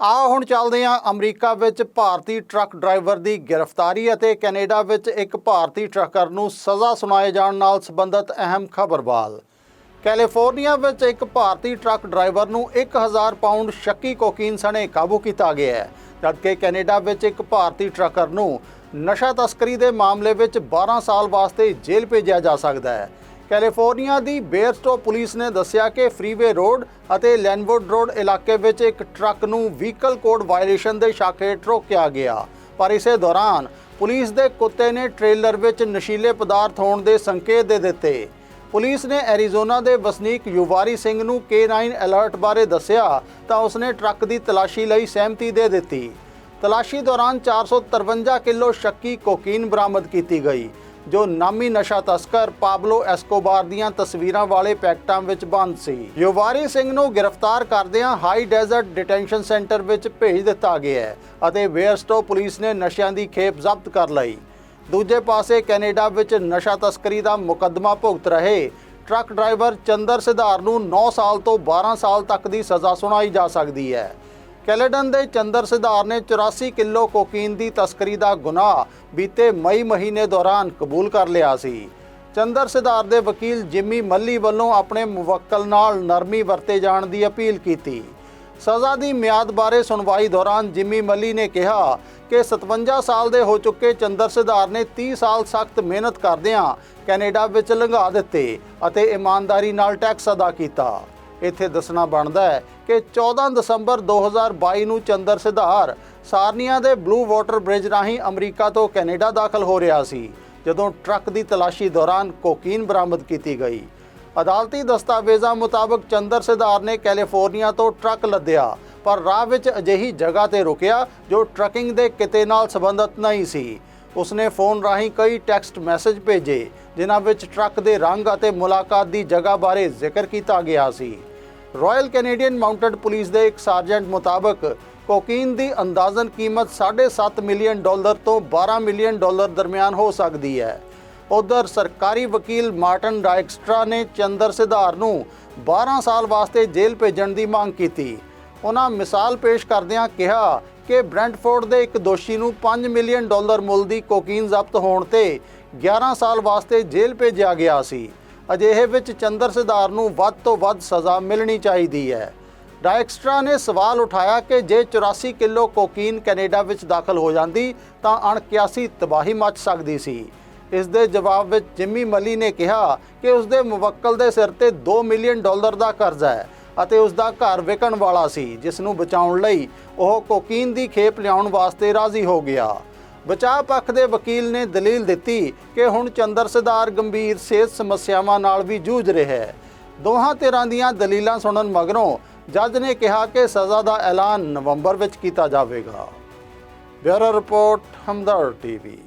ਆ ਹੁਣ ਚੱਲਦੇ ਹਾਂ ਅਮਰੀਕਾ ਵਿੱਚ ਭਾਰਤੀ ਟਰੱਕ ਡਰਾਈਵਰ ਦੀ ਗ੍ਰਿਫਤਾਰੀ ਅਤੇ ਕੈਨੇਡਾ ਵਿੱਚ ਇੱਕ ਭਾਰਤੀ ਟਰੱਕਰ ਨੂੰ ਸਜ਼ਾ ਸੁਣਾਏ ਜਾਣ ਨਾਲ ਸੰਬੰਧਿਤ ਅਹਿਮ ਖਬਰ ਵੱਲ ਕੈਲੀਫੋਰਨੀਆ ਵਿੱਚ ਇੱਕ ਭਾਰਤੀ ਟਰੱਕ ਡਰਾਈਵਰ ਨੂੰ 1000 ਪਾਉਂਡ ਸ਼ੱਕੀ ਕੋਕੀਨ ਸਣੇ ਕਾਬੂ ਕੀਤਾ ਗਿਆ ਹੈ, ਜਦਕਿ ਕੈਨੇਡਾ ਵਿੱਚ ਇੱਕ ਭਾਰਤੀ ਟਰੱਕਰ ਨੂੰ ਨਸ਼ਾ ਤਸਕਰੀ ਦੇ ਮਾਮਲੇ ਵਿੱਚ 12 ਸਾਲ ਵਾਸਤੇ ਜੇਲ੍ਹ ਭੇਜਿਆ ਜਾ ਸਕਦਾ ਹੈ। ਕੈਲੀਫੋਰਨੀਆ ਦੀ ਬੇਅਰਸਟੋ ਪੁਲਿਸ ਨੇ ਦੱਸਿਆ ਕਿ ਫਰੀਵੇ ਰੋਡ ਅਤੇ ਲੈਨਵੁੱਡ ਰੋਡ ਇਲਾਕੇ ਵਿੱਚ ਇੱਕ ਟਰੱਕ ਨੂੰ ਵਹੀਕਲ ਕੋਡ ਵਾਇਲੇਸ਼ਨ ਦੇ ਸ਼ਾਖੇ ਟਰੋਕਿਆ ਗਿਆ। ਪਰ ਇਸੇ ਦੌਰਾਨ ਪੁਲਿਸ ਦੇ ਕੁੱਤੇ ਨੇ ਟ੍ਰੇਲਰ ਵਿੱਚ ਨਸ਼ੀਲੇ ਪਦਾਰਥ ਹੋਣ ਦੇ ਸੰਕੇਤ ਦੇ ਦਿੱਤੇ। ਪੁਲਿਸ ਨੇ ਐਰੀਜ਼ੋਨਾ ਦੇ ਵਸਨੀਕ ਯੁਵਾਰੀ ਸਿੰਘ ਨੂੰ K9 ਅਲਰਟ ਬਾਰੇ ਦੱਸਿਆ ਤਾਂ ਉਸਨੇ ਟਰੱਕ ਦੀ ਤਲਾਸ਼ੀ ਲਈ ਸਹਿਮਤੀ ਦੇ ਦਿੱਤੀ। ਤਲਾਸ਼ੀ ਦੌਰਾਨ 453 ਕਿਲੋ ਸ਼ੱਕੀ ਕੋਕੀਨ ਬਰਾਮਦ ਕੀਤੀ ਗਈ। ਜੋ ਨਾਮੀ ਨਸ਼ਾ ਤਸਕਰ ਪਾਬਲੋ ਐਸਕੋਬਾਰ ਦੀਆਂ ਤਸਵੀਰਾਂ ਵਾਲੇ ਪੈਕਟਾਂ ਵਿੱਚ ਬੰਦ ਸੀ। ਯੁਵਾਰੀ ਸਿੰਘ ਨੂੰ ਗ੍ਰਿਫਤਾਰ ਕਰਦਿਆਂ ਹਾਈ ਡੈਜ਼ਰਟ ਡਿਟੈਂਸ਼ਨ ਸੈਂਟਰ ਵਿੱਚ ਭੇਜ ਦਿੱਤਾ ਗਿਆ ਹੈ ਅਤੇ ਵੇਅਰਸਟੋ ਪੁਲਿਸ ਨੇ ਨਸ਼ਿਆਂ ਦੀ ਖੇਪ ਜ਼ਬਤ ਕਰ ਲਈ। ਦੂਜੇ ਪਾਸੇ ਕੈਨੇਡਾ ਵਿੱਚ ਨਸ਼ਾ ਤਸਕਰੀ ਦਾ ਮੁਕੱਦਮਾ ਭੁਗਤ ਰਹੇ ਟਰੱਕ ਡਰਾਈਵਰ ਚੰਦਰ ਸਿਧਾਰ ਨੂੰ 9 ਸਾਲ ਤੋਂ 12 ਸਾਲ ਤੱਕ ਦੀ ਸਜ਼ਾ ਸੁਣਾਈ ਜਾ ਸਕਦੀ ਹੈ। ਕੈਲੇਡਨ ਦੇ ਚੰਦਰ ਸਿਧਾਰ ਨੇ 84 ਕਿਲੋ ਕੋਕੀਨ ਦੀ ਤਸਕਰੀ ਦਾ ਗੁਨਾਹ ਬੀਤੇ ਮਈ ਮਹੀਨੇ ਦੌਰਾਨ ਕਬੂਲ ਕਰ ਲਿਆ ਸੀ। ਚੰਦਰ ਸਿਧਾਰ ਦੇ ਵਕੀਲ ਜਿਮੀ ਮੱਲੀ ਵੱਲੋਂ ਆਪਣੇ ਮੁਵੱਕਲ ਨਾਲ ਨਰਮੀ ਵਰਤੇ ਜਾਣ ਦੀ ਅਪੀਲ ਕੀਤੀ। ਸਜ਼ਾ ਦੀ ਮਿਆਦ ਬਾਰੇ ਸੁਣਵਾਈ ਦੌਰਾਨ ਜਿਮੀ ਮੱਲੀ ਨੇ ਕਿਹਾ ਕਿ 57 ਸਾਲ ਦੇ ਹੋ ਚੁੱਕੇ ਚੰਦਰ ਸਿਧਾਰ ਨੇ 30 ਸਾਲ ਸਖਤ ਮਿਹਨਤ ਕਰਦਿਆਂ ਕੈਨੇਡਾ ਵਿੱਚ ਲੰਘਾ ਦਿੱਤੇ ਅਤੇ ਇਮਾਨਦਾਰੀ ਨਾਲ ਟੈਕਸ ਅਦਾ ਕੀਤਾ। ਇੱਥੇ ਦੱਸਣਾ ਬਣਦਾ ਹੈ ਕਿ 14 ਦਸੰਬਰ 2022 ਨੂੰ ਚੰਦਰ ਸਿਧਾਰ ਸਾਰਨੀਆ ਦੇ ਬਲੂ ਵਾਟਰ ਬ੍ਰਿਜ ਰਾਹੀਂ ਅਮਰੀਕਾ ਤੋਂ ਕੈਨੇਡਾ ਦਾਖਲ ਹੋ ਰਿਹਾ ਸੀ, ਜਦੋਂ ਟਰੱਕ ਦੀ ਤਲਾਸ਼ੀ ਦੌਰਾਨ ਕੋਕੀਨ ਬਰਾਮਦ ਕੀਤੀ ਗਈ। ਅਦਾਲਤੀ ਦਸਤਾਵੇਜ਼ਾਂ ਮੁਤਾਬਕ ਚੰਦਰ ਸਿਧਾਰ ਨੇ ਕੈਲੀਫੋਰਨੀਆ ਤੋਂ ਟਰੱਕ ਲੱਦਿਆ, ਪਰ ਰਾਹ ਵਿੱਚ ਅਜਿਹੀ ਜਗ੍ਹਾ ਤੇ ਰੁਕਿਆ ਜੋ ਟਰੱਕਿੰਗ ਦੇ ਕਿਤੇ ਨਾਲ ਸੰਬੰਧਿਤ ਨਹੀਂ ਸੀ। ਉਸਨੇ ਫੋਨ ਰਾਹੀਂ ਕਈ ਟੈਕਸਟ ਮੈਸੇਜ ਭੇਜੇ, ਜਿਨ੍ਹਾਂ ਵਿੱਚ ਟਰੱਕ ਦੇ ਰੰਗ ਅਤੇ ਮੁਲਾਕਾਤ ਦੀ ਜਗ੍ਹਾ ਬਾਰੇ ਜ਼ਿਕਰ ਕੀਤਾ ਗਿਆ ਸੀ। ਰਾਇਲ ਕੈਨੇਡੀਅਨ ਮਾਊਂਟਡ ਪੁਲਿਸ ਦੇ ਇੱਕ ਸਰਜੈਂਟ ਮੁਤਾਬਕ, ਕੋਕੀਨ ਦੀ ਅੰਦਾਜ਼ਨ ਕੀਮਤ 7.5 ਮਿਲੀਅਨ ਡਾਲਰ ਤੋਂ 12 ਮਿਲੀਅਨ ਡਾਲਰ ਦਰਮਿਆਨ ਹੋ ਸਕਦੀ ਹੈ। ਉਧਰ ਸਰਕਾਰੀ ਵਕੀਲ ਮਾਰਟਨ ਡਾਇਕਸਟਰਾ ਨੇ ਚੰਦਰ ਸਿਧਾਰ ਨੂੰ 12 ਸਾਲ ਵਾਸਤੇ ਜੇਲ੍ਹ ਭੇਜਣ ਦੀ ਮੰਗ ਕੀਤੀ। ਉਹਨਾਂ ਮਿਸਾਲ ਪੇਸ਼ ਕਰਦਿਆਂ ਕਿਹਾ ਕਿ ਬ੍ਰੈਂਟਫੋਰਡ ਦੇ ਇੱਕ ਦੋਸ਼ੀ ਨੂੰ 5 ਮਿਲੀਅਨ ਡਾਲਰ ਮੁੱਲ ਦੀ ਕੋਕੀਨ ਜ਼ਬਤ ਹੋਣ ਤੇ 11 ਸਾਲ ਵਾਸਤੇ ਜੇਲ੍ਹ ਭੇਜਿਆ ਗਿਆ ਸੀ। ਅਜਿਹੇ ਵਿੱਚ ਚੰਦਰ ਸਿਧਾਰ ਨੂੰ ਵੱਧ ਤੋਂ ਵੱਧ ਸਜ਼ਾ ਮਿਲਣੀ ਚਾਹੀਦੀ ਹੈ। ਡਾਇਕਸਟਰਾ ਨੇ ਸਵਾਲ ਉਠਾਇਆ ਕਿ ਜੇ 84 ਕਿਲੋ ਕੋਕੀਨ ਕੈਨੇਡਾ ਵਿੱਚ ਦਾਖਲ ਹੋ ਜਾਂਦੀ, ਤਾਂ ਅਣਕਿਆਸੀ ਤਬਾਹੀ ਮਚ ਸਕਦੀ ਸੀ। ਇਸ ਦੇ ਜਵਾਬ ਵਿੱਚ ਜਿਮੀ ਮਲੀ ਨੇ ਕਿਹਾ ਕਿ ਉਸ ਦੇ ਮੁਵੱਕਲ ਦੇ ਸਿਰ ਤੇ 2 ਮਿਲੀਅਨ ਡਾਲਰ ਦਾ ਕਰਜ਼ਾ ਹੈ। ਅਤੇ ਉਸ ਦਾ ਘਰ ਵਿਕਣ ਵਾਲਾ ਸੀ, ਜਿਸ ਨੂੰ ਬਚਾਉਣ ਲਈ ਉਹ ਕੋਕੀਨ ਦੀ ਖੇਪ ਲਿਆਉਣ ਵਾਸਤੇ ਰਾਜ਼ੀ ਹੋ ਗਿਆ। ਬਚਾਅ ਪੱਖ ਦੇ ਵਕੀਲ ਨੇ ਦਲੀਲ ਦਿੱਤੀ ਕਿ ਹੁਣ ਚੰਦਰ ਸਿਧਾਰ ਗੰਭੀਰ ਸਿਹਤ ਸਮੱਸਿਆਵਾਂ ਨਾਲ ਵੀ ਜੂਝ ਰਿਹਾ ਹੈ। ਦੋਹਾਂ ਧਿਰਾਂ ਦੀਆਂ ਦਲੀਲਾਂ ਸੁਣਨ ਮਗਰੋਂ ਜੱਜ ਨੇ ਕਿਹਾ ਕਿ ਸਜ਼ਾ ਦਾ ਐਲਾਨ ਨਵੰਬਰ ਵਿੱਚ ਕੀਤਾ ਜਾਵੇਗਾ। Bureau report Hamdard TV.